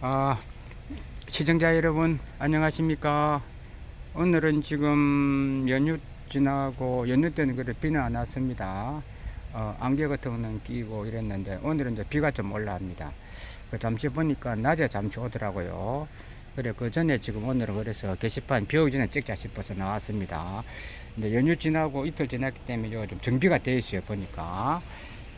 아, 시청자 여러분 안녕하십니까? 오늘은 지금 연휴 지나고 연휴 때는 그래 비는 안 왔습니다. 어, 안개 같은 거는 끼고 이랬는데 오늘은 이제 비가 좀 올라옵니다. 그 잠시 보니까 낮에 잠시 오더라고요. 그래 그 전에 지금 오늘은 그래서 게시판 비 오기 전에 찍자 싶어서 나왔습니다. 근데 연휴 지나고 이틀 지났기 때문에 요좀 정비가 돼 있어요 보니까.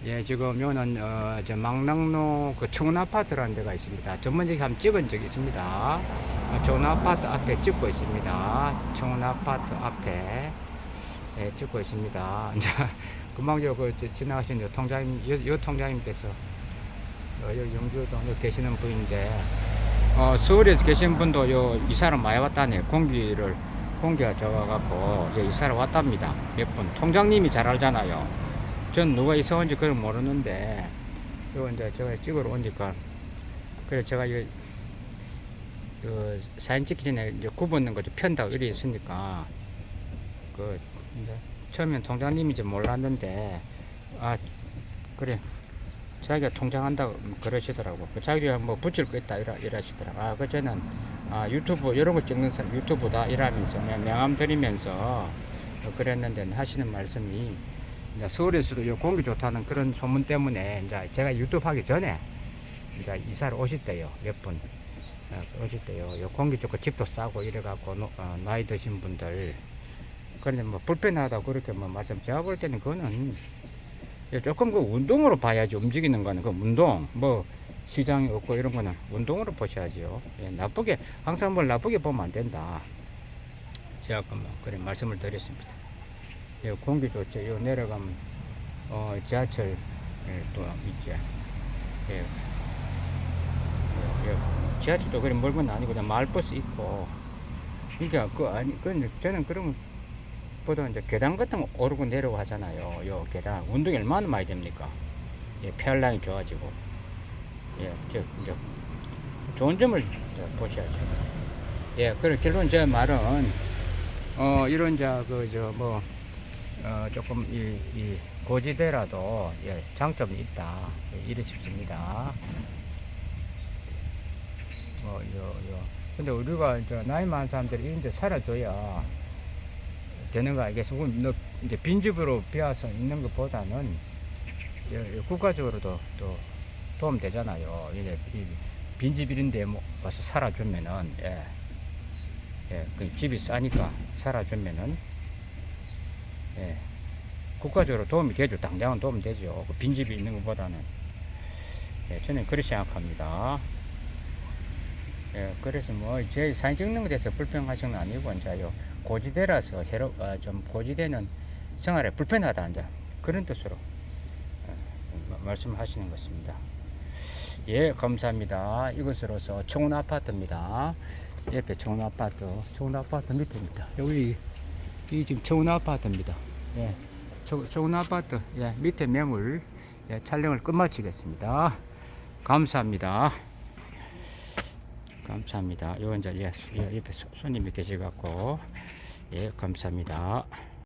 예, 지금 요는 어, 저 망랑로 그 청운 아파트라는 데가 있습니다. 전번에 한번 찍은 적이 있습니다. 어, 청운 아파트 앞에 찍고 있습니다. 청운 아파트 앞에 예, 찍고 있습니다. 이제 금방 요그 지나가신 요 통장님, 요, 요 통장님께서 어, 요 영주동 요 계시는 분인데 어, 서울에서 계신 분도 요 이사를 많이 왔다네. 공기를 공기가 좋아갖고 예, 이사를 왔답니다. 몇 분. 통장님이 잘 알잖아요. 전 누가 이사 온지 그걸 모르는데 요 이제 제가 찍으러 오니까. 그래 제가 이거 그 사진 찍기 전에 이제 굽었는 거좀 편다고 이래 있으니까. 그 이제 처음엔 통장님인지 몰랐는데 아 그래. 자기가 통장한다고 그러시더라고. 그 자기가 뭐 붙일 거 있다 이라 이러시더라고. 아 그저는 아 유튜브 이런 거 찍는 사람 유튜브다 이러면서 내가 명함 드리면서 그랬는데 하시는 말씀이 이제 서울에서도 요 공기 좋다는 그런 소문 때문에 이제 제가 유튜브 하기 전에 이제 이사를 오셨대요 몇 분. 어, 오셨대요. 요 공기 좋고 집도 싸고 이래갖고 노- 어, 나이 드신 분들 그런데 뭐 불편하다 그렇게 뭐 말씀 제가 볼 때는 그거는 예, 조금 그 운동으로 봐야지 움직이는 거는 그 운동 뭐 시장이 없고 이런 거는 운동으로 보셔야죠. 예, 나쁘게 항상 뭘 나쁘게 보면 안 된다. 제가 그뭐 그래 말씀을 드렸습니다. 예, 공기 좋죠. 요 내려가면 어, 지하철 예, 또 있죠. 예. 예, 예. 지하철도 그리 멀은 건 아니고 그냥 마을버스 있고 그러니까 그 아니 그 저는 그러면 보다 이제 계단 같은 거 오르고 내려고 하잖아요. 요 계단 운동이 얼마나 많이 됩니까? 예, 폐활량이 좋아지고 예, 저 이제 좋은 점을 이제 보셔야죠. 예, 그래 결론 제 말은 어 이런 자그저뭐 어, 조금 이, 이 고지대라도 예, 장점이 있다 예, 이래 싶습니다. 뭐, 요, 요. 근데 우리가 이제 나이 많은 사람들이 데 살아줘야 되는 거 알겠어. 너 이제 빈집으로 비워서 있는 것보다는 예, 예, 국가적으로도 또 도움 되잖아요. 이제 이 빈집 이런 데뭐 와서 살아주면은, 예. 예, 그 집이 싸니까 살아주면은, 예. 국가적으로 도움이 되죠. 당장은 도움 되죠. 그 빈집이 있는 것보다는. 예, 저는 그렇게 생각합니다. 예, 그래서 뭐, 제 사진 찍는 것에 대해서 불평하시는 건 아니고, 이제 요 고지대라서, 해로, 아, 좀 고지대는 생활에 불편하다, 이제. 그런 뜻으로 어, 마- 말씀하시는 것입니다. 예, 감사합니다. 이것으로서 청운 아파트입니다. 옆에 청운 아파트, 청운 아파트 밑에입니다. 여기, 이 지금 청운 아파트입니다. 예, 청- 청운 아파트, 예, 밑에 매물, 예, 촬영을 끝마치겠습니다. 감사합니다. 감사합니다. 요 이제 예, 예, 옆에 손- 손님이 계셔갖고 예 감사합니다.